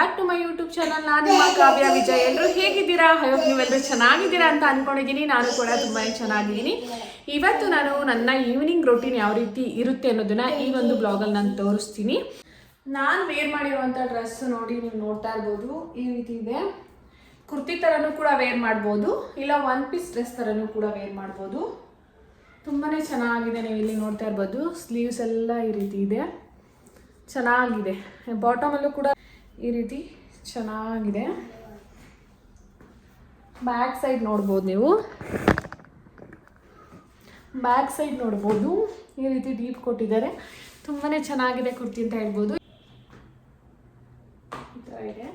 Back to my YouTube channel ನಾನು ನಿಮ್ಮ ಕಾವ್ಯ ವಿಜಯ್. ಎಲ್ಲರೂ ಹೇಗಿದ್ದೀರಾ? ಹೋಪ್ ನೀವೆಲ್ಲರೂ ಚೆನ್ನಾಗಿದ್ದೀರಾ ಅಂತ ಅನ್ಕೊಂಡಿದ್ದೀನಿ. ನಾನು ಕೂಡ ತುಂಬಾ ಚೆನ್ನಾಗಿದ್ದೀನಿ. ಇವತ್ತು ನಾನು ನನ್ನ ಈವ್ನಿಂಗ್ ರೊಟೀನ್ ಯಾವ ರೀತಿ ಇರುತ್ತೆ ಅನ್ನೋದನ್ನ ಈ ಒಂದು ಬ್ಲಾಗಲ್ಲಿ ನಾನು ತೋರಿಸ್ತೀನಿ. ನಾನು ವೇರ್ ಮಾಡಿರುವಂಥ ಡ್ರೆಸ್ ನೋಡಿ ನೀವು ನೋಡ್ತಾ ಇರ್ಬೋದು. ಈ ರೀತಿ ಇದೆ. ಕುರ್ತಿ ಥರನೂ ಕೂಡ ವೇರ್ ಮಾಡ್ಬೋದು. ಇಲ್ಲ ಒನ್ ಪೀಸ್ ಡ್ರೆಸ್ ಥರನೂ ಕೂಡ ವೇರ್ ಮಾಡ್ಬೋದು. ತುಂಬಾ ಚೆನ್ನಾಗಿದೆ ನೀವು ಇಲ್ಲಿ ನೋಡ್ತಾ ಇರ್ಬೋದು. ಸ್ಲೀವ್ಸ್ ಎಲ್ಲ ಈ ರೀತಿ ಇದೆ. ಚೆನ್ನಾಗಿದೆ. ಬಾಟಮಲ್ಲೂ ಕೂಡ ಈ ರೀತಿ ಚೆನ್ನಾಗಿದೆ. ಬ್ಯಾಕ್ ಸೈಡ್ ನೋಡ್ಬೋದು ನೀವು. ಬ್ಯಾಕ್ ಸೈಡ್ ನೋಡ್ಬೋದು. ಈ ರೀತಿ ಡೀಪ್ ಕೊಟ್ಟಿದ್ದಾರೆ. ತುಂಬಾ ಚೆನ್ನಾಗಿದೆ ಕುರ್ತಿ ಅಂತ ಹೇಳ್ಬೋದು. ಇದೆ.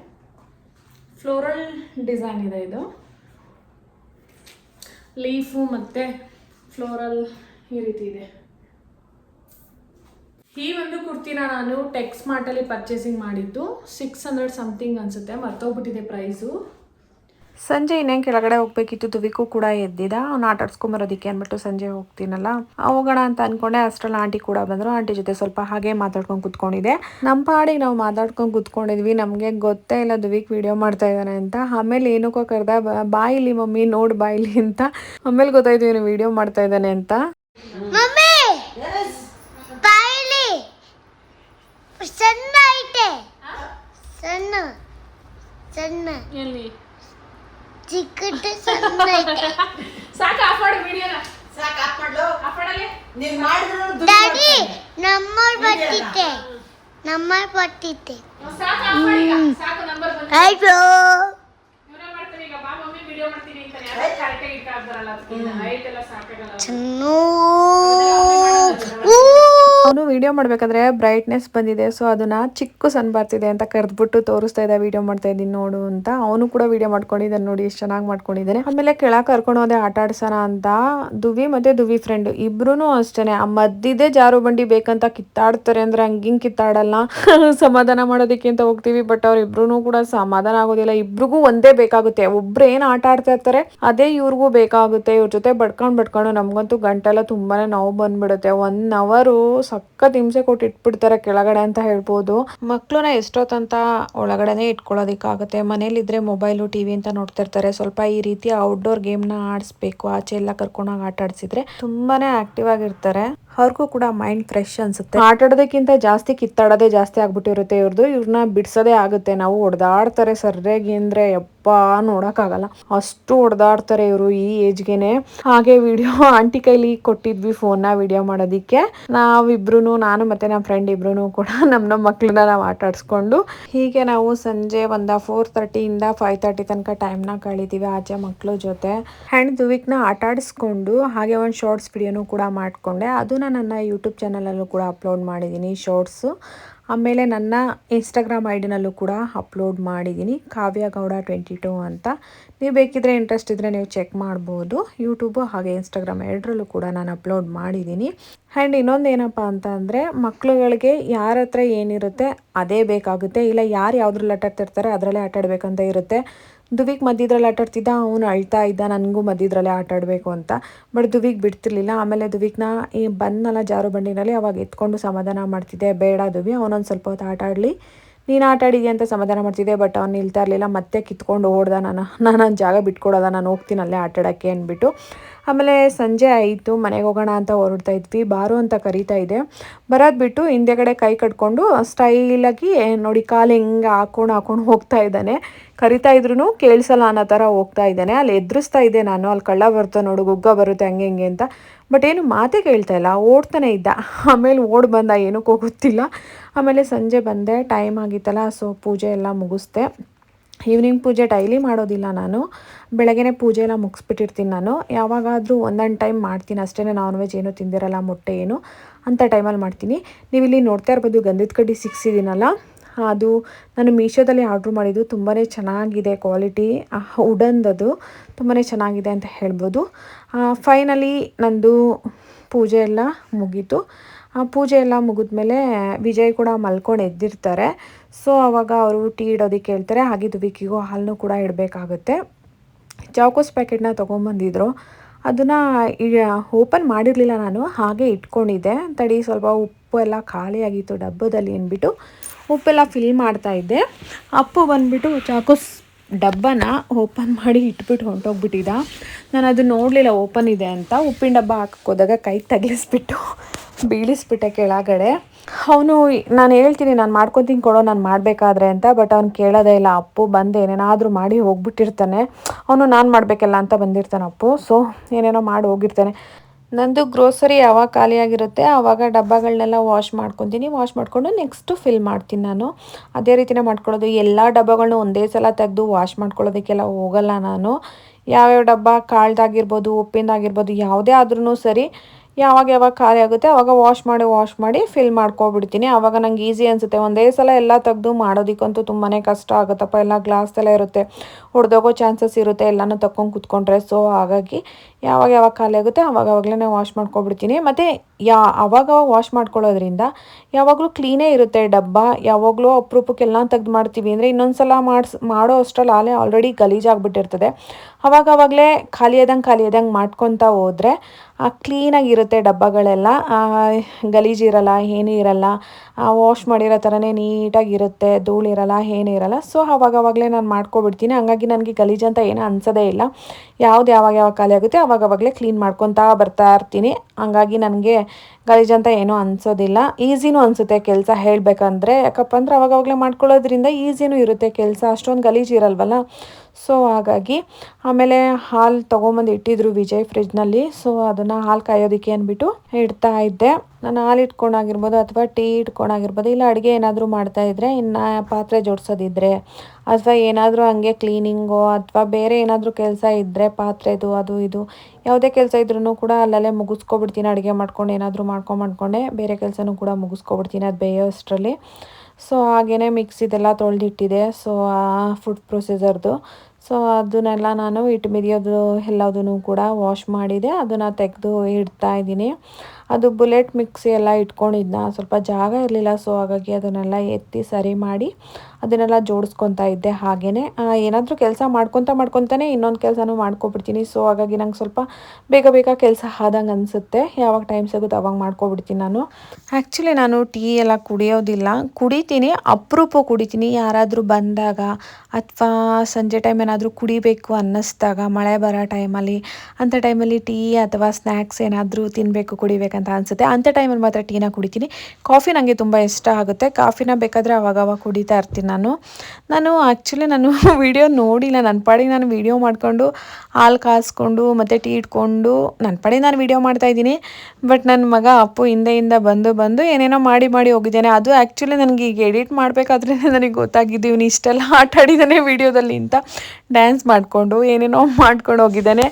ಫ್ಲೋರಲ್ ಡಿಸೈನ್ ಇದೆ ಇದು. ಲೀಫು ಮತ್ತು ಫ್ಲೋರಲ್ ಈ ರೀತಿ ಇದೆ. ಈ ಒಂದು ಕುರ್ತಿನ ನಾನು ಟೆಕ್ಸ್ ಮಾರ್ಟಲ್ಲಿ ಪರ್ಚೇಸಿಂಗ್ ಮಾಡಿದ್ದು ಸಿಕ್ಸ್ ಹಂಡ್ರೆಡ್ ಸಮಥಿಂಗ್ ಅನಿಸುತ್ತೆ ಮರ್ತೋಗ್ಬಿಟ್ಟಿದೆ ಪ್ರೈಸು ಸಂಜೆ ಇನ್ನೇನು ಕೆಳಗಡೆ ಹೋಗ್ಬೇಕಿತ್ತು ತುವಿಕು ಕೂಡ ಎದ್ದಿದ. ಅವ್ನು ಆಟ ಆಡ್ಸ್ಕೊಂಬರೋದಕ್ಕೆ ಅಂದ್ಬಿಟ್ಟು ಸಂಜೆ ಹೋಗ್ತೀನಲ್ಲ. ಹೋಗೋಣ ಅಂತ ಅನ್ಕೊಂಡೆ ಅಷ್ಟರಲ್ಲಿ ಆಂಟಿ ಕೂಡ ಬಂದರು. ಆಂಟಿ ಜೊತೆ ಸ್ವಲ್ಪ ಹಾಗೆ ಮಾತಾಡ್ಕೊಂಡು ಕುತ್ಕೊಂಡಿದ್ದೆ. ನಮ್ಮ ಪಾಡಿಗೆ ನಾವು ಮಾತಾಡ್ಕೊಂಡು ಕುತ್ಕೊಂಡಿದ್ವಿ. ನಮಗೆ ಗೊತ್ತೇ ಇಲ್ಲ ದುವಿಕ್ ವಿಡಿಯೋ ಮಾಡ್ತಾ ಇದ್ದಾನೆ ಅಂತ. ಆಮೇಲೆ ಏನಕ್ಕೋ ಕರೆದ ಬಾಯಿಲಿ ಮಮ್ಮಿ ನೋಡ್ ಬಾಯಿಲಿ ಅಂತ. ಆಮೇಲೆ ಗೊತ್ತಾಯ್ತು ಇವನು ವಿಡಿಯೋ ಮಾಡ್ತಾ ಇದ್ದಾನೆ ಅಂತ ಮಮ್ಮಿ ಬಾಯಿಲಿ ಸಣ್ಣ ಐತೆ ಸಣ್ಣ. ಸಣ್ಣ. ಎಲ್ಲಿ? ಚಿಕ್ಕದು ಸಣ್ಣ ಐತೆ ಸಾಕು ಆಫ್ ಮಾಡು ವಿಡಿಯೋನ ಸಾಕ್ ಆಫ್ ಮಾಡ್ಲು? ಆಫ್ ಮಾಡಲಿ ನೀನ್ ಮಾಡಿದ್ರು ಡ್ಯಾಡಿ ನಮ್ಮವ್ರು ಬರ್ತಿದ್ದೆ. ನಮ್ಮವ್ರು ಬರ್ತಿದ್ದೆ. ಸಾಕು ಆಫ್ ಮಾಡಿ. ಸಾಕು ನಂಬರ್ ಬಂತು. ಆಯ್ತು ಇವರೇ ಮಾಡ್ತಾರೆ ಈಗ ಬಾ ಮಮ್ಮಿ ವಿಡಿಯೋ ಮಾಡ್ತೀನಿ ಅಂತಾನೆ ಯಾರು ಕರೆಕ್ಟಾಗಿ ಇಟ್ಟ ಆಗ್ತಾರಲ್ಲ ಅದಕ್ಕೆ ಹೈಟ್ ಎಲ್ಲ ಸಾಕಾಗಲ್ಲ ಚನ್ನೂ ಅವನು ವಿಡಿಯೋ ಮಾಡ್ಬೇಕಾದ್ರೆ ಬ್ರೈಟ್ನೆಸ್ ಬಂದಿದೆ ಸೊ ಅದನ್ನ ಚಿಕ್ಕ ಸನ್ ಬರ್ತಿದೆ ಅಂತ ಕರೆದ್ಬಿಟ್ಟು ತೋರಿಸ್ತಾ ಇದ್ದ ವಿಡಿಯೋ ಮಾಡ್ತಾ ಇದ್ದೀನಿ ನೋಡು ಅಂತ. ಅವನು ಕೂಡ ವಿಡಿಯೋ ಮಾಡ್ಕೊಂಡಿದ್ದಾನೆ ನೋಡಿ ಎಷ್ಟು ಚೆನ್ನಾಗಿ ಮಾಡ್ಕೊಂಡಿದ್ದಾನೆ. ಆಮೇಲೆ ಕೆಳಗೆ ಕರ್ಕೊಂಡು ಹೋದೆ ಆಟ ಆಡ್ಸೋಣ ಅಂತ. ದುವಿ ಮತ್ತೆ ದುವಿ ಫ್ರೆಂಡ್ ಇಬ್ರು ಅಷ್ಟೇನೆ. ಆ ಮದ್ದಿದೆ ಜಾರು ಬಂಡಿ ಬೇಕಂತ ಕಿತ್ತಾಡ್ತಾರೆ ಅಂದ್ರೆ ಹಂಗಿಂಗ್ ಕಿತ್ತಾಡಲ್ಲ. ಸಮಾಧಾನ ಮಾಡೋದಕ್ಕೆ ಅಂತ ಹೋಗ್ತೀವಿ ಬಟ್ ಅವ್ರ ಇಬ್ರು ಕೂಡ ಸಮಾಧಾನ ಆಗೋದಿಲ್ಲ. ಇಬ್ರಿಗೂ ಒಂದೇ ಬೇಕಾಗುತ್ತೆ. ಒಬ್ರು ಏನ್ ಆಟ ಆಡ್ತಾ ಇರ್ತಾರೆ ಅದೇ ಇವ್ರಿಗೂ ಬೇಕಾಗುತ್ತೆ. ಇವ್ರ ಜೊತೆ ಬಡ್ಕೊಂಡು ಬಡ್ಕೊಂಡು ನಮಗಂತೂ ಗಂಟೆಲ್ಲ ತುಂಬಾನೇ ನೋವು ಬಂದ್ಬಿಡುತ್ತೆ. ಒನ್ ಅವರು ಸಖತ್ ಹಿಂಸೆ ಕೊಟ್ಟು ಇಟ್ಬಿಡ್ತಾರೆ ಕೆಳಗಡೆ ಅಂತ ಹೇಳ್ಬೋದು. ಮಕ್ಕಳನ್ನ ಎಷ್ಟೊತ್ತಂತ ಒಳಗಡೆನೆ ಇಟ್ಕೊಳ್ಳೋದಿಕ್ಕಾಗುತ್ತೆ. ಮನೇಲಿದ್ರೆ ಮೊಬೈಲು ಟಿವಿ ಅಂತ ನೋಡ್ತಾ ಇರ್ತಾರೆ ಸ್ವಲ್ಪ ಈ ರೀತಿ ಔಟ್ಡೋರ್ ಗೇಮ್ನ ಆಡಿಸ್ಬೇಕು. ಆಚೆ ಎಲ್ಲ ಕರ್ಕೊಂಡೋಗಿ ಆಟ ಆಡಿಸಿದ್ರೆ ತುಂಬಾನೇ ಆಕ್ಟಿವ್ ಆಗಿರ್ತಾರೆ. ಅವ್ರಿಗೂ ಕೂಡ ಮೈಂಡ್ ಫ್ರೆಶ್ ಅನ್ಸುತ್ತೆ. ಆಟ ಆಡೋದಕ್ಕಿಂತ ಜಾಸ್ತಿ ಕಿತ್ತಾಡೋದೇ ಜಾಸ್ತಿ ಆಗ್ಬಿಟ್ಟಿರುತ್ತೆ ಇವ್ರದ್ದು ಇವ್ರನ್ನ ಬಿಡ್ಸೋದೇ ಆಗುತ್ತೆ. ನಾವು ಹೊಡೆದಾಡ್ತಾರೆ ಸರ್ಯಾಗಿ ಅಂದ್ರೆ ಯಪ್ಪ ನೋಡೋಕ್ಕಾಗಲ್ಲ. ಅಷ್ಟು ಹೊಡೆದಾಡ್ತಾರೆ ಇವರು ಈ ಏಜ್ಗೆನೆ. ಹಾಗೆ ವಿಡಿಯೋ ಆಂಟಿ ಕೈಲಿ ಕೊಟ್ಟಿದ್ವಿ ಫೋನ್ನ ವಿಡಿಯೋ ಮಾಡೋದಿಕ್ಕೆ. ನಾವಿಬ್ರು ನಾನು ಮತ್ತೆ ನಮ್ಮ ಫ್ರೆಂಡ್ ಇಬ್ರು ಕೂಡ ನಮ್ಮ ನಮ್ಮ ಮಕ್ಕಳನ್ನ ನಾವು ಆಟ ಆಡಿಸ್ಕೊಂಡು ಹೀಗೆ ನಾವು ಸಂಜೆ ಒಂದ ಫೋರ್ ತರ್ಟಿಯಿಂದ ಫೈವ್ ತರ್ಟಿ ತನಕ ಟೈಮ್ನ ಕಳಿತೀವಿ ಆಚೆ ಮಕ್ಕಳ ಜೊತೆ. ಹ್ಯಾಂಡ್ ದುವಿಕ್ನ ಆಟ ಆಡಿಸ್ಕೊಂಡು ಹಾಗೆ ಒಂದು ಶಾರ್ಟ್ಸ್ ವಿಡಿಯೋನು ಕೂಡ ಮಾಡಿಕೊಂಡೆ. ಅದನ್ನ ನನ್ನ ಯೂಟ್ಯೂಬ್ ಚಾನಲಲ್ಲೂ ಕೂಡ ಅಪ್ಲೋಡ್ ಮಾಡಿದ್ದೀನಿ ಶಾರ್ಟ್ಸು ಆಮೇಲೆ ನನ್ನ ಇನ್ಸ್ಟಾಗ್ರಾಮ್ ಐ ಡಿನಲ್ಲೂ ಕೂಡ ಅಪ್ಲೋಡ್ ಮಾಡಿದ್ದೀನಿ. ಕಾವ್ಯ ಗೌಡ ಟ್ವೆಂಟಿ ಟೂ ಅಂತ. ನೀವು ಬೇಕಿದ್ರೆ ಇಂಟ್ರೆಸ್ಟ್ ಇದ್ದರೆ ನೀವು ಚೆಕ್ ಮಾಡ್ಬೋದು. ಯೂಟ್ಯೂಬು ಹಾಗೆ ಇನ್ಸ್ಟಾಗ್ರಾಮ್ ಎರಡರಲ್ಲೂ ಕೂಡ ನಾನು ಅಪ್ಲೋಡ್ ಮಾಡಿದ್ದೀನಿ. ಆ್ಯಂಡ್ ಇನ್ನೊಂದು ಏನಪ್ಪ ಅಂತ ಅಂದರೆ, ಮಕ್ಳುಗಳಿಗೆ ಯಾರ ಹತ್ರ ಏನಿರುತ್ತೆ, ಅದೇ ಬೇಕಾಗುತ್ತೆ. ಇಲ್ಲ ಯಾರು ಯಾವುದ್ರಲ್ಲಿ ಆಟಾಡ್ತಿರ್ತಾರೆ, ಅದರಲ್ಲೇ ಆಟಾಡಬೇಕಂತ ಇರುತ್ತೆ. ದುವಿಕ್ ಮಧ್ಯದ್ರಲ್ಲಿ ಆಟಾಡ್ತಿದ್ದ ಅವನು ಅಳ್ತಾ ಇದ್ದ, ನನಗೂ ಮಧ್ಯದ್ರಲ್ಲೇ ಆಟಾಡಬೇಕು ಅಂತ. ಬಟ್ ದುವಿಕ್ ಬಿಡ್ತಿರ್ಲಿಲ್ಲ. ಆಮೇಲೆ ದುವಿಗ್ನ ಈ ಬಂದನಲ್ಲ ಜಾರು ಬಂಡಿನಲ್ಲಿ, ಅವಾಗ ಎತ್ಕೊಂಡು ಸಮಾಧಾನ ಮಾಡ್ತಿದ್ದೆ. ಬೇಡ ದುವಿ, ಅವನೊಂದು ಸ್ವಲ್ಪ ಹೊತ್ತು ಆಟ ಆಡಲಿ. ನೀನು ಆಟ ಅಂತ ಸಮಾಧಾನ ಮಾಡ್ತಿದ್ದೆ, ಬಟ್ ಅವ್ನು ನಿಲ್ತಾ ಇರಲಿಲ್ಲ. ಮತ್ತೆ ಕಿತ್ಕೊಂಡು ಓಡ್ದ, ನಾನು ನಾನು ಜಾಗ ಬಿಟ್ಕೊಡೋದ, ನಾನು ಹೋಗ್ತೀನಿ ಅಲ್ಲೇ ಆಟಾಡೋಕ್ಕೆ ಅಂದ್ಬಿಟ್ಟು. ಆಮೇಲೆ ಸಂಜೆ ಆಯಿತು, ಮನೆಗೆ ಹೋಗೋಣ ಅಂತ ಹೊರಡ್ತಾ ಇದ್ವಿ. ಬಾರು ಅಂತ ಕರಿತಾ ಇದೆ. ಬರೋದು ಬಿಟ್ಟು ಹಿಂದೆಗಡೆ ಕೈ ಕಟ್ಕೊಂಡು ಸ್ಟೈಲಾಗಿ ನೋಡಿ ಕಾಲು ಹೆಂಗೆ ಹಾಕೊಂಡು ಹಾಕೊಂಡು ಹೋಗ್ತಾ ಇದ್ದಾನೆ. ಕರಿತಾ ಇದ್ರು ಕೇಳಿಸಲ್ಲ ಅನ್ನೋ ಥರ ಹೋಗ್ತಾ ಇದ್ದಾನೆ. ಅಲ್ಲಿ ಎದುರಿಸ್ತಾ ಇದ್ದೆ ನಾನು. ಅಲ್ಲಿ ಕಳ್ಳ ಬರುತ್ತೆ ನೋಡು, ಗುಗ್ಗ ಬರುತ್ತೆ ಹಂಗೆ ಹಿಂಗೆ ಅಂತ. ಬಟ್ ಏನು ಮಾತೇ ಕೇಳ್ತಾ ಇಲ್ಲ. ಓಡ್ತಾನೆ ಇದ್ದ. ಆಮೇಲೆ ಓಡ್ ಬಂದ, ಏನಕ್ಕೂ ಗೊತ್ತಿಲ್ಲ. ಆಮೇಲೆ ಸಂಜೆ ಬಂದೆ ಟೈಮ್ ಆಗಿತ್ತಲ್ಲ ಸೊ ಪೂಜೆ ಎಲ್ಲ ಮುಗಿಸ್ದೆ. ಈವ್ನಿಂಗ್ ಪೂಜೆ ಡೈಲಿ ಮಾಡೋದಿಲ್ಲ ನಾನು. ಬೆಳಗ್ಗೆ ಪೂಜೆ ಎಲ್ಲ ಮುಗಿಸ್ಬಿಟ್ಟಿರ್ತೀನಿ ನಾನು. ಯಾವಾಗಾದರೂ ಒಂದೊಂದು ಟೈಮ್ ಮಾಡ್ತೀನಿ ಅಷ್ಟೇ ನಾನ್ ವೆಜ್ ಏನು ತಿಂದಿರಲ್ಲ, ಮೊಟ್ಟೆ ಏನು ಅಂಥ ಟೈಮಲ್ಲಿ ಮಾಡ್ತೀನಿ. ನೀವು ಇಲ್ಲಿ ನೋಡ್ತಾ ಇರ್ಬೋದು ಗಂಧದ ಕಡ್ಡಿ ಸಿಕ್ಸಿದ್ದೀನಲ್ಲ ಅದು ನಾನು ಮೀಶೋದಲ್ಲಿ ಆರ್ಡ್ರ್ ಮಾಡಿದ್ದು. ತುಂಬಾ ಚೆನ್ನಾಗಿದೆ ಕ್ವಾಲಿಟಿ ಉಡನ್ದದು ತುಂಬಾ ಚೆನ್ನಾಗಿದೆ ಅಂತ ಹೇಳ್ಬೋದು. ಫೈನಲಿ ನಂದು ಪೂಜೆ ಎಲ್ಲ ಮುಗೀತು. ಆ, ಪೂಜೆ ಎಲ್ಲ ಮುಗಿದ್ಮೇಲೆ ವಿಜಯ್ ಕೂಡ ಮಲ್ಕೊಂಡು ಎದ್ದಿರ್ತಾರೆ. ಸೊ ಅವಾಗ ಅವರು ಟೀ ಇಡೋದಕ್ಕೆ ಹೇಳ್ತಾರೆ ಹಾಗೆ ದುಬಿಕಿಗೂ ಹಾಲನ್ನು ಕೂಡ ಇಡಬೇಕಾಗುತ್ತೆ. ಚಾಕೋಸ್ ಪ್ಯಾಕೆಟ್ನ ತೊಗೊಂಬಂದಿದ್ರು. ಅದನ್ನು ಓಪನ್ ಮಾಡಿರಲಿಲ್ಲ ನಾನು. ಹಾಗೆ ಇಟ್ಕೊಂಡಿದ್ದೆ. ತಡಿ ಸ್ವಲ್ಪ ಉಪ್ಪು ಎಲ್ಲ ಖಾಲಿಯಾಗಿತ್ತು ಡಬ್ಬದಲ್ಲಿ ಅಂದ್ಬಿಟ್ಟು ಉಪ್ಪೆಲ್ಲ ಫಿಲ್ ಮಾಡ್ತಾ ಇದ್ದೆ. ಅಪ್ಪು ಬಂದುಬಿಟ್ಟು ಚಾಕು ಸ್- ಡಬ್ಬನ ಓಪನ್ ಮಾಡಿ ಇಟ್ಬಿಟ್ಟು ಹೊಂಟೋಗ್ಬಿಟ್ಟಿದ್ದ. ನಾನು ಅದು ನೋಡಲಿಲ್ಲ, ಓಪನ್ ಇದೆ ಅಂತ. ಉಪ್ಪಿನ ಡಬ್ಬ ಹಾಕೋದಾಗ ಕೈ ತಗ್ಲಿಸ್ಬಿಟ್ಟು, ಬೀಳಿಸ್ಬಿಟ್ಟೆ ಕೆಳಗಡೆ. ಅವನು, ನಾನು ಹೇಳ್ತೀನಿ, ನಾನು ಮಾಡ್ಕೊತೀನಿ ಕೊಡೋ, ನಾನು ಮಾಡಬೇಕಾದ್ರೆ ಅಂತ ಬಟ್ ಅವ್ನು ಕೇಳೋದೇ ಇಲ್ಲ. ಅಪ್ಪು ಬಂದು ಏನೇನಾದರೂ ಮಾಡಿ ಹೋಗ್ಬಿಟ್ಟಿರ್ತಾನೆ. ಅವನು, ನಾನು ಮಾಡಬೇಕಲ್ಲ ಅಂತ ಬಂದಿರ್ತಾನೆ ಅಪ್ಪು. ಸೊ ಏನೇನೋ ಮಾಡಿ ಹೋಗಿರ್ತಾನೆ. ನಂದು ಗ್ರೋಸರಿ ಯಾವಾಗ ಖಾಲಿಯಾಗಿರುತ್ತೆ ಆವಾಗ ಡಬ್ಬಗಳನ್ನೆಲ್ಲ ವಾಶ್ ಮಾಡ್ಕೊತೀನಿ. ವಾಶ್ ಮಾಡಿಕೊಂಡು ನೆಕ್ಸ್ಟು ಫಿಲ್ ಮಾಡ್ತೀನಿ ನಾನು. ಅದೇ ರೀತಿನೇ ಮಾಡ್ಕೊಳ್ಳೋದು. ಎಲ್ಲ ಡಬ್ಬಗಳನ್ನೂ ಒಂದೇ ಸಲ ತೆಗೆದು ವಾಶ್ ಮಾಡ್ಕೊಳ್ಳೋದಕ್ಕೆಲ್ಲ ಹೋಗಲ್ಲ ನಾನು. ಯಾವ್ಯಾವ ಡಬ್ಬ ಕಾಳ್ದಾಗಿರ್ಬೋದು, ಉಪ್ಪಿಂದಾಗಿರ್ಬೋದು, ಯಾವುದೇ ಆದ್ರೂ ಸರಿ, ಯಾವಾಗ ಯಾವಾಗ ಖಾಲಿ ಆಗುತ್ತೆ ಆವಾಗ ವಾಶ್ ಮಾಡಿ ವಾಶ್ ಮಾಡಿ ಫಿಲ್ ಮಾಡ್ಕೊಬಿಡ್ತೀನಿ. ಆವಾಗ ನಂಗೆ ಈಸಿ ಅನಿಸುತ್ತೆ. ಒಂದೇ ಸಲ ಎಲ್ಲ ತೆಗೆದು ಮಾಡೋದಕ್ಕಂತೂ ತುಂಬಾ ಕಷ್ಟ ಆಗುತ್ತಪ್ಪ. ಎಲ್ಲ ಗ್ಲಾಸ್ ಎಲ್ಲ ಇರುತ್ತೆ. ಹೊಡೆದೋಗೋ ಚಾನ್ಸಸ್ ಇರುತ್ತೆ. ಎಲ್ಲನೂ ತಕ್ಕೊಂಡು ಕೂತ್ಕೊಂಡ್ರೆ. ಸೊ ಹಾಗಾಗಿ ಯಾವಾಗ ಯಾವಾಗ ಖಾಲಿ ಆಗುತ್ತೆ ಆವಾಗ ಆವಾಗಲೇ ವಾಶ್ ಮಾಡ್ಕೊಬಿಡ್ತೀನಿ. ಮತ್ತು ಯಾ ಅವಾಗ ವಾಶ್ ಮಾಡ್ಕೊಳ್ಳೋದ್ರಿಂದ ಯಾವಾಗಲೂ ಕ್ಲೀನೇ ಇರುತ್ತೆ ಡಬ್ಬ, ಯಾವಾಗಲೂ ಅಪರೂಪಕ್ಕೆಲ್ಲ ತೆಗ್ದು ಮಾಡ್ತೀವಿ. ಅಂದರೆ ಇನ್ನೊಂದು ಸಲ ಮಾಡಿಸ್, ಮಾಡೋ ಅಷ್ಟರಲ್ಲಿ ಆಲೇ ಆಲ್ರೆಡಿ ಗಲೀಜಾಗ್ಬಿಟ್ಟಿರ್ತದೆ. ಅವಾಗ ಅವಾಗಲೇ ಖಾಲಿ ಆದಂಗೆ ಖಾಲಿ ಆದಂಗೆ ಮಾಡ್ಕೊತಾ ಹೋದರೆ ಕ್ಲೀನಾಗಿರುತ್ತೆ ಡಬ್ಬಗಳೆಲ್ಲ. ಗಲೀಜಿರಲ್ಲ ಏನೂ ಇರಲ್ಲ. ವಾಶ್ ಮಾಡಿರೋ ಥರನೇ ನೀಟಾಗಿರುತ್ತೆ ಧೂಳಿರಲ್ಲ ಏನಿರಲ್ಲ ಸೊ ಅವಾಗವಾಗಲೇ ನಾನು ಮಾಡ್ಕೊಬಿಡ್ತೀನಿ. ಹಂಗಾಗಿ ನನಗೆ ಗಲೀಜು ಅಂತ ಏನೂ ಅನ್ಸೋದೇ ಇಲ್ಲ. ಯಾವ್ದು ಯಾವಾಗ ಯಾವಾಗ ಖಾಲಿ ಆಗುತ್ತೆ ಅವಾಗವಾಗಲೇ ಕ್ಲೀನ್ ಮಾಡ್ಕೊತಾ ಬರ್ತಾ ಇರ್ತೀನಿ. ಹಂಗಾಗಿ ನನಗೆ ಗಲೀಜಂತ ಏನೂ ಅನ್ಸೋದಿಲ್ಲ. ಈಸಿನೂ ಅನಿಸುತ್ತೆ ಕೆಲಸ ಹೇಳಬೇಕಂದ್ರೆ. ಯಾಕಪ್ಪ ಅಂದರೆ ಅವಾಗವಾಗಲೇ ಮಾಡ್ಕೊಳ್ಳೋದ್ರಿಂದ ಈಸಿನೂ ಇರುತ್ತೆ ಕೆಲಸ. ಅಷ್ಟೊಂದು ಗಲೀಜು ಇರಲ್ವಲ್ಲ. ಸೊ ಹಾಗಾಗಿ ಆಮೇಲೆ ಹಾಲು ತೊಗೊಂಬಂದು ಇಟ್ಟಿದ್ರು ವಿಜಯ್ ಫ್ರಿಜ್ನಲ್ಲಿ ಸೊ ಅದನ್ನು ಹಾಲು ಕಾಯೋದಕ್ಕೆ ಅಂದ್ಬಿಟ್ಟು ಇಡ್ತಾ ಇದ್ದೆ. ನಾನು ಹಾಲು ಇಟ್ಕೊಂಡಾಗಿರ್ಬೋದು ಅಥವಾ ಟೀ ಇಟ್ಕೊಂಡಾಗಿರ್ಬೋದು, ಇಲ್ಲ ಅಡುಗೆ ಏನಾದರೂ ಮಾಡ್ತಾಯಿದ್ರೆ ಇನ್ನು ಪಾತ್ರೆ ಜೋಡಿಸೋದಿದ್ರೆ, ಅಥವಾ ಏನಾದರೂ ಹಂಗೆ ಕ್ಲೀನಿಂಗು ಅಥವಾ ಬೇರೆ ಏನಾದರೂ ಕೆಲಸ ಇದ್ದರೆ ಪಾತ್ರೆದು, ಅದು ಇದು, ಯಾವುದೇ ಕೆಲಸ ಇದ್ರೂ ಕೂಡ ಅಲ್ಲಲ್ಲೇ ಮುಗಿಸ್ಕೊಬಿಡ್ತೀನಿ. ಅಡುಗೆ ಮಾಡ್ಕೊಂಡು ಏನಾದರೂ ಮಾಡ್ಕೊಂಡು ಮಾಡ್ಕೊಂಡೆ ಬೇರೆ ಕೆಲಸನೂ ಕೂಡ ಮುಗಿಸ್ಕೊಬಿಡ್ತೀನಿ. ಅದು ಬೇಯೋ ಅಷ್ಟರಲ್ಲಿ. ಸೊ ಹಾಗೆಯೇ ಮಿಕ್ಸಿದೆಲ್ಲ ತೊಳೆದಿಟ್ಟಿದೆ. ಸೊ ಆ ಫುಡ್ ಪ್ರೊಸೀಜರ್ದು ಸೊ ಅದನ್ನೆಲ್ಲ ನಾನು ಇಟ್ಟು ಮಿದಿಯೋದು ಎಲ್ಲದನ್ನು ಕೂಡ ವಾಶ್ ಮಾಡಿದೆ. ಅದನ್ನು ತೆಗೆದು ಇಡ್ತಾ ಇದ್ದೀನಿ. ಅದು ಬುಲೆಟ್ ಮಿಕ್ಸಿ ಎಲ್ಲ ಇಟ್ಕೊಂಡಿದ್ನ. ಸ್ವಲ್ಪ ಜಾಗ ಇರಲಿಲ್ಲ ಸೊ ಹಾಗಾಗಿ ಅದನ್ನೆಲ್ಲ ಎತ್ತಿ ಸರಿ ಮಾಡಿ ಅದನ್ನೆಲ್ಲ ಜೋಡಿಸ್ಕೊತಾ ಇದ್ದೆ ಹಾಗೇ ಏನಾದರೂ ಕೆಲಸ ಮಾಡ್ಕೊತ ಮಾಡ್ಕೊತಾನೆ ಇನ್ನೊಂದು ಕೆಲಸನೂ ಮಾಡ್ಕೊಬಿಡ್ತೀನಿ. ಸೊ ಹಾಗಾಗಿ ನಂಗೆ ಸ್ವಲ್ಪ ಬೇಗ ಬೇಗ ಕೆಲಸ ಆದಂಗೆ ಅನಿಸುತ್ತೆ. ಯಾವಾಗ ಟೈಮ್ ಸಿಗುತ್ತೆ ಅವಾಗ ಮಾಡ್ಕೊಬಿಡ್ತೀನಿ ನಾನು. ಆ್ಯಕ್ಚುಲಿ ನಾನು ಟೀ ಎಲ್ಲ ಕುಡಿಯೋದಿಲ್ಲ. ಕುಡಿತೀನಿ, ಅಪರೂಪ ಕುಡಿತೀನಿ. ಯಾರಾದರೂ ಬಂದಾಗ ಅಥವಾ ಸಂಜೆ ಟೈಮ್ ಏನಾದರೂ ಕುಡಿಬೇಕು ಅನ್ನಿಸ್ದಾಗ, ಮಳೆ ಬರೋ ಟೈಮಲ್ಲಿ ಅಂಥ ಟೈಮಲ್ಲಿ ಟೀ ಅಥವಾ ಸ್ನ್ಯಾಕ್ಸ್ ಏನಾದರೂ ತಿನ್ನಬೇಕು ಕುಡಿಬೇಕಂತ ಅನಿಸುತ್ತೆ. ಅಂಥ ಟೈಮಲ್ಲಿ ಮಾತ್ರ ಟೀನ ಕುಡಿತೀನಿ. ಕಾಫಿ ನನಗೆ ತುಂಬ ಇಷ್ಟ ಆಗುತ್ತೆ. ಕಾಫಿನ ಬೇಕಾದರೆ ಅವಾಗವಾಗ ಕುಡಿತಾ ಇರ್ತೀನಿ ನಾನು. ನಾನು ಆ್ಯಕ್ಚುಲಿ ನಾನು ವಿಡಿಯೋ ನೋಡಿಲ್ಲ. ನನ್ನ ಪಾಡಿಗೆ ನಾನು ವಿಡಿಯೋ ಮಾಡಿಕೊಂಡು, ಹಾಲು ಕಾಸ್ಕೊಂಡು, ಮತ್ತು ಟೀ ಇಟ್ಕೊಂಡು ನನ್ನ ಪಾಡಿಗೆ ನಾನು ವಿಡಿಯೋ ಮಾಡ್ತಾ ಇದ್ದೀನಿ. ಬಟ್ ನನ್ನ ಮಗ ಅಪ್ಪು ಹಿಂದೆಯಿಂದ ಬಂದು ಬಂದು ಏನೇನೋ ಮಾಡಿ ಮಾಡಿ ಹೋಗಿದ್ದಾನೆ. ಅದು ಆ್ಯಕ್ಚುಲಿ ನನಗೆ ಈಗ ಎಡಿಟ್ ಮಾಡಬೇಕಾದ್ರೆ ನನಗೆ ಗೊತ್ತಾಗಿದ್ದು ಇವನು ಇಷ್ಟೆಲ್ಲ ಆಟ ಆಡಿದ್ದಾನೆ ವಿಡಿಯೋದಲ್ಲಿ ಅಂತ. ಡ್ಯಾನ್ಸ್ ಮಾಡಿಕೊಂಡು, ಏನೇನೋ ಮಾಡ್ಕೊಂಡು ಹೋಗಿದ್ದಾನೆ.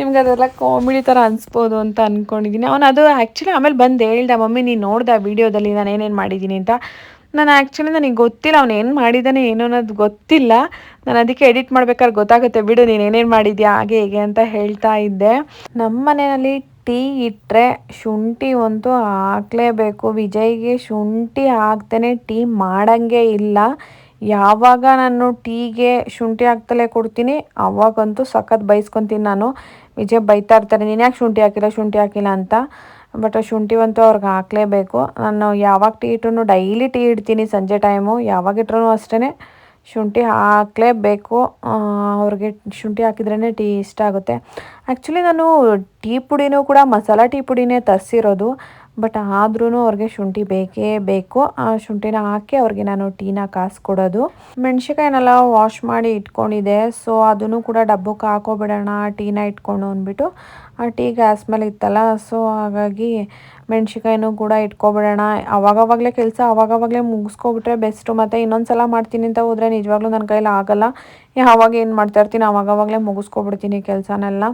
ನಿಮ್ಗೆ ಅದೆಲ್ಲ ಕಾಮಿಡಿ ಥರ ಅನಿಸ್ಬೋದು ಅಂತ ಅಂದ್ಕೊಂಡಿದ್ದೀನಿ ಅವನು ಅದು ಆ್ಯಕ್ಚುಲಿ ಆಮೇಲೆ ಬಂದು ಹೇಳ್ದ, ಮಮ್ಮಿ, ನೀನು ನೋಡ್ದೆ ವಿಡಿಯೋದಲ್ಲಿ ನಾನು ಏನೇನು ಮಾಡಿದ್ದೀನಿ ಅಂತ? ನಾನು ಆ್ಯಕ್ಚುಲಿ ನನಗೆ ಗೊತ್ತಿಲ್ಲ, ಅವ್ನು ಏನು ಮಾಡಿದ್ದಾನೆ ಏನು ಅನ್ನೋದು ಗೊತ್ತಿಲ್ಲ. ನಾನು ಅದಕ್ಕೆ ಎಡಿಟ್ ಮಾಡ್ಬೇಕಾದ್ರೆ ಗೊತ್ತಾಗುತ್ತೆ, ಬಿಡು, ನೀನು ಏನೇನು ಮಾಡಿದ್ಯಾ, ಹಾಗೆ, ಹೇಗೆ ಅಂತ ಹೇಳ್ತಾ ಇದ್ದೆ. ನಮ್ಮ ಮನೆಯಲ್ಲಿ ಟೀ ಇಟ್ಟರೆ ಶುಂಠಿ ಅಂತೂ ಹಾಕಲೇಬೇಕು. ವಿಜಯ್ಗೆ ಶುಂಠಿ ಹಾಕ್ತೇನೆ ಟೀ ಮಾಡಂಗೆ ಇಲ್ಲ. ಯಾವಾಗ ನಾನು ಟೀಗೆ ಶುಂಠಿ ಹಾಕ್ತಲೇ ಕೊಡ್ತೀನಿ, ಅವಾಗಂತೂ ಸಖತ್ ಬೈಸ್ಕೊತೀನಿ ನಾನು. ವಿಜಯ್ ಬೈತಾ ಇರ್ತಾರೆ, ನೀನು ಯಾಕೆ ಶುಂಠಿ ಹಾಕಿಲ್ಲ ಶುಂಠಿ ಹಾಕಿಲ್ಲ ಅಂತ. ಬಟ್ ಶುಂಠಿ ಅಂತೂ ಅವ್ರಿಗೆ ಹಾಕಲೇಬೇಕು. ನಾನು ಯಾವಾಗ ಟೀ ಇಟ್ರು ಡೈಲಿ ಟೀ ಇಡ್ತೀನಿ ಸಂಜೆ ಟೈಮು. ಯಾವಾಗ ಇಟ್ರೂ ಅಷ್ಟೇ ಶುಂಠಿ ಹಾಕಲೇಬೇಕು. ಅವ್ರಿಗೆ ಶುಂಠಿ ಹಾಕಿದ್ರೇ ಟೀ ಇಷ್ಟ ಆಗುತ್ತೆ. ಆ್ಯಕ್ಚುಲಿ ನಾನು ಟೀ ಪುಡಿನೂ ಕೂಡ ಮಸಾಲ ಟೀ ಪುಡಿನೇ ತರಿಸಿರೋದು. ಬಟ್ ಆದ್ರೂ ಅವ್ರಿಗೆ ಶುಂಠಿ ಬೇಕೇ ಬೇಕು. ಆ ಶುಂಠಿನ ಹಾಕಿ ಅವ್ರಿಗೆ ನಾನು ಟೀನ ಕಾಸ್ಕೊಡೋದು. ಮೆಣಸಿಕಾಯಿನೆಲ್ಲ ವಾಶ್ ಮಾಡಿ ಇಟ್ಕೊಂಡಿದೆ ಸೊ ಅದನ್ನು ಕೂಡ ಡಬ್ಬಕ್ಕೆ ಹಾಕೋಬಿಡೋಣ, ಟೀನ ಇಟ್ಕೊಂಡು ಅಂದ್ಬಿಟ್ಟು ಆ ಟೀ ಗ್ಯಾಸ್ ಮೇಲೆ ಇತ್ತಲ್ಲ ಸೊ ಹಾಗಾಗಿ ಮೆಣ್ಸಿಕಾಯಿನೂ ಕೂಡ ಇಟ್ಕೊಬಿಡೋಣ. ಅವಾಗವಾಗಲೇ ಕೆಲಸ ಅವಾಗವಾಗಲೇ ಮುಗಿಸ್ಕೊಬಿಟ್ರೆ ಬೆಸ್ಟು ಮತ್ತು ಇನ್ನೊಂದು ಸಲ ಮಾಡ್ತೀನಿ ಅಂತ ಹೋದರೆ ನಿಜವಾಗ್ಲೂ ನನ್ನ ಕೈಲಿ ಆಗಲ್ಲ. ಯಾವಾಗ ಏನು ಮಾಡ್ತಾ ಇರ್ತೀನಿ ಅವಾಗವಾಗಲೇ ಮುಗಿಸ್ಕೊಬಿಡ್ತೀನಿ ಕೆಲಸನೆಲ್ಲ.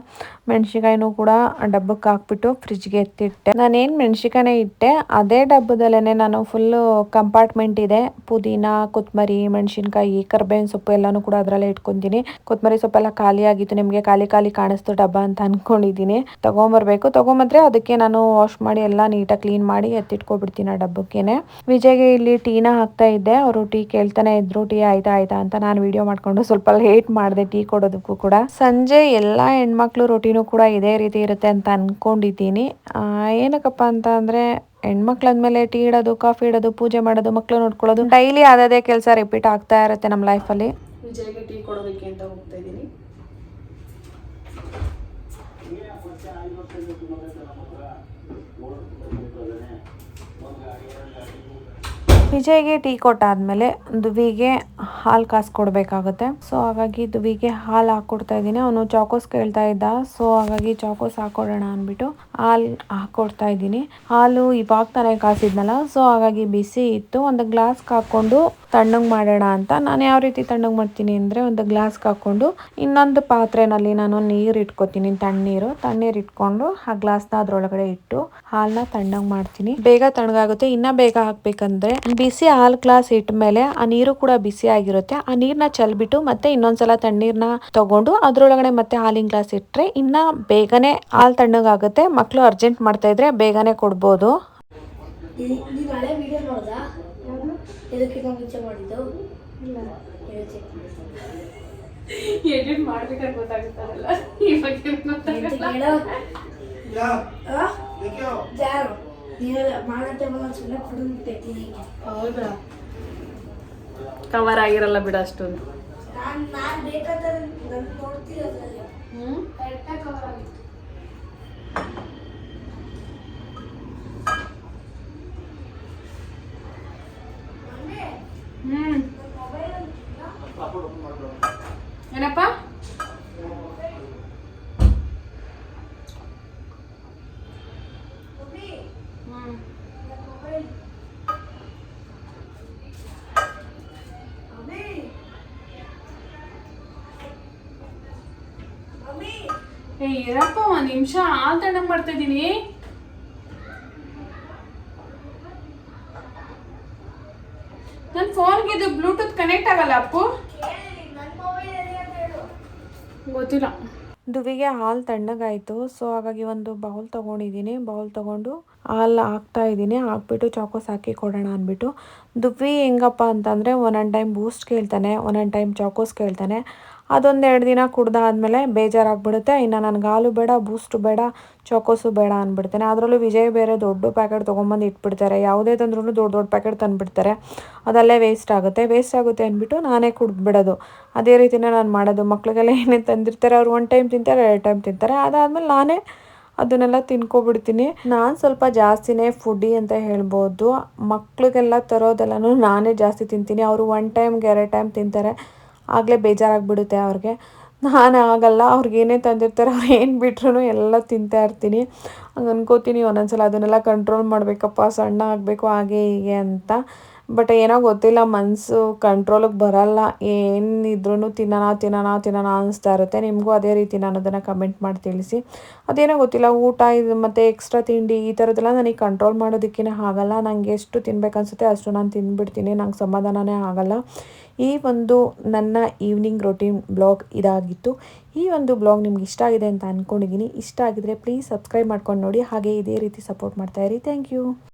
ಮೆಣ್ಸಿಕಾಯಿನೂ ಕೂಡ ಡಬ್ಬಕ್ಕೆ ಹಾಕ್ಬಿಟ್ಟು ಫ್ರಿಜ್ಗೆ ಎತ್ತಿಟ್ಟೆ. ನಾನೇನು ಮೆಣ್ಸಿಕಾಯಿನೇ ಇಟ್ಟೆ, ಅದೇ ಡಬ್ಬದಲ್ಲೇ ನಾನು ಫುಲ್ಲು ಕಂಪಾರ್ಟ್ಮೆಂಟ್ ಇದೆ. ಪುದೀನ ಕೊತ್ತಂಬರಿ ಮೆಣಸಿನ್ಕಾಯಿ, ಕರ್ಬೇವಿನ ಸೊಪ್ಪು ಎಲ್ಲನೂ ಕೂಡ ಅದರಲ್ಲೇ ಇಟ್ಕೊತೀನಿ. ಕೊತ್ತಂಬರಿ ಸೊಪ್ಪೆಲ್ಲ ಖಾಲಿ ಆಗಿತ್ತು ನಿಮಗೆ ಖಾಲಿ ಖಾಲಿ ಕಾಣಿಸ್ತು ಡಬ್ಬ ಅಂತ ಅಂದ್ಕೊಂಡಿದ್ದೀನಿ ಇದ್ದೀನಿ ತಗೊಂಬರ್ಬೇಕು. ತಗೊಂಬಂದ್ರೆ ಅದಕ್ಕೆ ನಾನು ವಾಶ್ ಮಾಡಿ ಎಲ್ಲ ನೀಟಾಗಿ ಕ್ಲೀನ್ ಮಾಡಿ ಎತ್ತಿಟ್ಕೊಬಿಡ್ತೀನಿ ಆ ಡಬ್ಬಕ್ಕೇನೆ. ವಿಜಯ್ಗೆ ಇಲ್ಲಿ ಟೀನ ಹಾಕ್ತಾ ಇದ್ದೆ. ಅವರು ಟೀ ಕೇಳ್ತಾನೆ ಇದ್ರು. ಟೀ ಆಯ್ತಾ ಆಯ್ತಾ ಅಂತ ನಾನು ವಿಡಿಯೋ ಮಾಡ್ಕೊಂಡು ಸ್ವಲ್ಪ ಲೇಟ್ ಮಾಡಿದೆ ಟೀ ಕೊಡೋದಕ್ಕೂ ಕೂಡ. ಸಂಜೆ ಎಲ್ಲ ಹೆಣ್ಮಕ್ಳು ರೊಟೀನು ಕೂಡ ಇದೇ ರೀತಿ ಇರುತ್ತೆ ಅಂತ ಅನ್ಕೊಂಡಿದ್ದೀನಿ. ಏನಕ್ಕಪ್ಪ ಅಂತ ಅಂದ್ರೆ ಹೆಣ್ಮಕ್ಳಂದ್ಮೇಲೆ ಟೀ ಇಡೋದು, ಕಾಫಿ ಇಡೋದು, ಪೂಜೆ ಮಾಡೋದು, ಮಕ್ಳು ನೋಡ್ಕೊಳ್ಳೋದು ಡೈಲಿ ಅದೇ ಕೆಲಸ ರಿಪೀಟ್ ಆಗ್ತಾ ಇರುತ್ತೆ ನಮ್ಮ ಲೈಫಲ್ಲಿ ವಿಜಯ್ಗೆ ಟೀ ಕೊಡೋದಕ್ಕೆ ಅಂತ ಹೋಗ್ತಾ ಇದ್ದೀನಿ. ವಿಜಯ್ಗೆ ಟೀ ಕೊಟ್ಟಾದ್ಮೇಲೆ ದುವಿಗೆ ಹಾಲು ಕಾಸು ಕೊಡಬೇಕಾಗುತ್ತೆ. ಸೊ ಹಾಗಾಗಿ ದುವಿಗೆ ಹಾಲು ಹಾಕ್ಕೊಡ್ತಾ ಇದ್ದೀನಿ. ಅವನು ಚಾಕೋಸ್ ಕೇಳ್ತಾ ಇದ್ದ. ಸೊ ಹಾಗಾಗಿ ಚಾಕೋಸ್ ಹಾಕ್ಕೊಡೋಣ ಅಂದ್ಬಿಟ್ಟು ಹಾಲು ಹಾಕ್ಕೊಡ್ತಾ ಇದ್ದೀನಿ. ಹಾಲು ಇವಾಗ ತಾನೇ ಕಾಸಿದ್ನಲ್ಲ. ಸೊ ಹಾಗಾಗಿ ಬಿಸಿ ಇತ್ತು. ಒಂದು ಗ್ಲಾಸ್ಗೆ ಹಾಕ್ಕೊಂಡು ತಣ್ಣಗೆ ಮಾಡೋಣ ಅಂತ. ನಾನು ಯಾವ ರೀತಿ ತಣ್ಣಗೆ ಮಾಡ್ತೀನಿ ಅಂದರೆ ಒಂದು ಗ್ಲಾಸ್ಗೆ ಹಾಕ್ಕೊಂಡು ಇನ್ನೊಂದು ಪಾತ್ರೆನಲ್ಲಿ ನಾನು ನೀರು ಇಟ್ಕೊತೀನಿ, ತಣ್ಣೀರು. ತಣ್ಣೀರು ಇಟ್ಕೊಂಡು ಆ ಗ್ಲಾಸ್ನ ಅದರೊಳಗಡೆ ಇಟ್ಟು ಹಾಲನ್ನ ತಣ್ಣಗೆ ಮಾಡ್ತೀನಿ. ಬೇಗ ತಣ್ಣಗಾಗುತ್ತೆ. ಇನ್ನೂ ಬೇಗ ಹಾಕ್ಬೇಕಂದ್ರೆ ಬಿಸಿ ಹಾಲು ಗ್ಲಾಸ್ ಇಟ್ಟ ಮೇಲೆ ಆ ನೀರು ಕೂಡ ಬಿಸಿ ಆಗಿರುತ್ತೆ. ಆ ನೀರನ್ನ ಚಲ್ಬಿಟ್ಟು ಮತ್ತೆ ಇನ್ನೊಂದ್ಸಲ ತಣ್ಣೀರ್ನ ತಗೊಂಡು ಅದರೊಳಗಡೆ ಮತ್ತೆ ಹಾಲಿನ ಗ್ಲಾಸ್ ಇಟ್ಟರೆ ಇನ್ನ ಬೇಗನೆ ಹಾಲು ತಣ್ಣಗಾಗುತ್ತೆ. ಮಕ್ಕಳು ಅರ್ಜೆಂಟ್ ಮಾಡ್ತಾ ಇದ್ರೆ ಬೇಗನೆ ಕೊಡ್ಬೋದು. ನೀವು ಹಳೆ ವಿಡಿಯೋ ನೋಡ್ದಾ ಇದಕ್ಕಿಂತ ಮುಂಚೆ ಮಾಡಿದ್ದು ಎಡಿಟ್ ಮಾಡ್ಬೇಕಾದ್ರೆ ಗೊತ್ತಾಗುತ್ತಲ್ಲ ಇವಾಗ ಏನ್ ಗೊತ್ತಾಗಲ್ಲ ಯಾರು ನೀವೆಲ್ಲ ಮಾಡತ್ತೆ ಸುಮ್ಮನೆ ಕುಡಿದ್ಬಿಟ್ಟೈತಿ ಹೌದಾ ಕವರ್ ಆಗಿರಲ್ಲ ಬಿಡ ಅಷ್ಟೊಂದು ನಾನು ನಾನು ಬೇಕಂತ ನಾನು ನೋಡ್ತೀನಿ ಅದರಲ್ಲಿ ಹ್ಮ್ ಕರೆಕ್ಟಾಗಿ ಕವರ್ ಆಗಿತ್ತು ಏ, ಇರಪ್ಪ, ಒಂದು ನಿಮಿಷ ಹಾಲು ತಣ್ಣಗೆ ಮಾಡ್ತಾ ಇದೀನಿ ನನ್ನ ಫೋನ್ಗೆ ಇದು ಬ್ಲೂಟೂತ್ ಕನೆಕ್ಟ್ ಆಗಲ್ಲ, ಅಪ್ಪು. ಗೊತ್ತಿಲ್ಲ. ದುವಿಗೆ ಹಾಲು ತಣ್ಣಗಾಯಿತು ಸೊ ಹಾಗಾಗಿ ಒಂದು ಬೌಲ್ ತೊಗೊಂಡಿದ್ದೀನಿ. ಬೌಲ್ ತೊಗೊಂಡು ಹಾಲು ಹಾಕ್ತಾ ಇದ್ದೀನಿ. ಹಾಕ್ಬಿಟ್ಟು ಚಾಕೋಸ್ ಹಾಕಿ ಕೊಡೋಣ ಅಂದ್ಬಿಟ್ಟು. ದುವಿ ಹೆಂಗಪ್ಪ ಅಂತಂದರೆ ಒಂದೊಂದು ಟೈಮ್ ಬೂಸ್ಟ್ ಕೇಳ್ತಾನೆ. ಒಂದೊಂದು ಟೈಮ್ ಚಾಕೋಸ್ ಕೇಳ್ತಾನೆ. ಅದೊಂದು ಎರಡು ದಿನ ಕುಡ್ದಾದ್ಮೇಲೆ ಬೇಜಾರಾಗ್ಬಿಡುತ್ತೆ. ಇನ್ನು ನನಗೆ ಹಾಲು ಬೇಡ, ಬೂಸ್ಟ್ ಬೇಡ, ಚಾಕೋಸು ಬೇಡ ಅಂದ್ಬಿಡ್ತೇನೆ ಅದರಲ್ಲೂ ವಿಜಯ್ ಬೇರೆ ದೊಡ್ಡ ಪ್ಯಾಕೆಟ್ ತೊಗೊಂಬಂದು ಇಟ್ಬಿಡ್ತಾರೆ. ಯಾವುದೇ ತಂದ್ರೂ ದೊಡ್ಡ ದೊಡ್ಡ ಪ್ಯಾಕೆಟ್ ತಂದುಬಿಡ್ತಾರೆ. ಅದಲ್ಲೇ ವೇಸ್ಟ್ ಆಗುತ್ತೆ. ವೇಸ್ಟ್ ಆಗುತ್ತೆ ಅಂದ್ಬಿಟ್ಟು ನಾನೇ ಕುಡ್ದ್ಬಿಡೋದು. ಅದೇ ರೀತಿಯೇ ನಾನು ಮಾಡೋದು. ಮಕ್ಳಿಗೆಲ್ಲ ಏನೇನು ತಂದಿರ್ತಾರೆ, ಅವ್ರು ಒನ್ ಟೈಮ್ ತಿಂತಾರೆ, ಎರಡು ಟೈಮ್ ತಿಂತಾರೆ. ಅದಾದಮೇಲೆ ನಾನೇ ಅದನ್ನೆಲ್ಲ ತಿನ್ಕೊಬಿಡ್ತೀನಿ. ನಾನು ಸ್ವಲ್ಪ ಜಾಸ್ತಿನೇ ಫುಡ್ಡಿ ಅಂತ ಹೇಳ್ಬೋದು. ಮಕ್ಳಿಗೆಲ್ಲ ತರೋದೆಲ್ಲನೂ ನಾನೇ ಜಾಸ್ತಿ ತಿಂತೀನಿ. ಅವರು ಒನ್ ಟೈಮ್ಗೆ ಎರಡು ಟೈಮ್ ತಿಂತಾರೆ. ಆಗಲೇ ಬೇಜಾರಾಗ್ಬಿಡುತ್ತೆ ಅವ್ರಿಗೆ. ನಾನು ಆಗಲ್ಲ, ಅವ್ರಿಗೆ ಏನೇ ತಂದಿರ್ತಾರೆ, ಅವ್ರು ಏನು ಬಿಟ್ರೂ ಎಲ್ಲ ತಿಂತಾ ಇರ್ತೀನಿ. ಹಂಗೆ ಅನ್ಕೋತೀನಿ, ಒಂದೊಂದ್ಸಲ ಅದನ್ನೆಲ್ಲ ಕಂಟ್ರೋಲ್ ಮಾಡಬೇಕಪ್ಪ, ಸಣ್ಣ ಆಗಬೇಕು, ಹಾಗೆ ಹೀಗೆ ಅಂತ. ಬಟ್ ಏನೋ ಗೊತ್ತಿಲ್ಲ ಮನಸ್ಸು ಕಂಟ್ರೋಲಿಗೆ ಬರಲ್ಲ. ಏನಿದ್ರೂ ತಿನ್ನೋಣ ತಿನ್ನೋಣ ತಿನ್ನೋಣ ಅನಿಸ್ತಾ ಇರುತ್ತೆ. ನಿಮಗೂ ಅದೇ ರೀತಿ ನಾನು ಅದನ್ನು ಕಮೆಂಟ್ ಮಾಡಿ ತಿಳಿಸಿ. ಅದೇನೋ ಗೊತ್ತಿಲ್ಲ, ಊಟ ಇದು ಮತ್ತು ಎಕ್ಸ್ಟ್ರಾ ತಿಂಡಿ ಈ ಥರದ್ದೆಲ್ಲ ನನಗೆ ಕಂಟ್ರೋಲ್ ಮಾಡೋದಕ್ಕಿಂತ ಆಗಲ್ಲ. ನನಗೆ ಎಷ್ಟು ತಿನ್ಬೇಕು ಅನಿಸುತ್ತೆ ಅಷ್ಟು ನಾನು ತಿಂದ್ಬಿಡ್ತೀನಿ ನಂಗೆ ಸಮಾಧಾನನೇ ಆಗಲ್ಲ. ಈ ಒಂದು ನನ್ನ ಈವ್ನಿಂಗ್ ರೊಟೀನ್ ಬ್ಲಾಗ್ ಇದಾಗಿತ್ತು. ಈ ಒಂದು ಬ್ಲಾಗ್ ನಿಮ್ಗೆ ಇಷ್ಟ ಆಗಿದೆ ಅಂತ ಅಂದ್ಕೊಂಡಿದ್ದೀನಿ ಇಷ್ಟ ಆಗಿದ್ರೆ ಪ್ಲೀಸ್ ಸಬ್ಸ್ಕ್ರೈಬ್ ಮಾಡ್ಕೊಂಡು ನೋಡಿ. ಹಾಗೆ ಇದೇ ರೀತಿ ಸಪೋರ್ಟ್ ಮಾಡ್ತಾಯಿರಿ ಥ್ಯಾಂಕ್ ಯು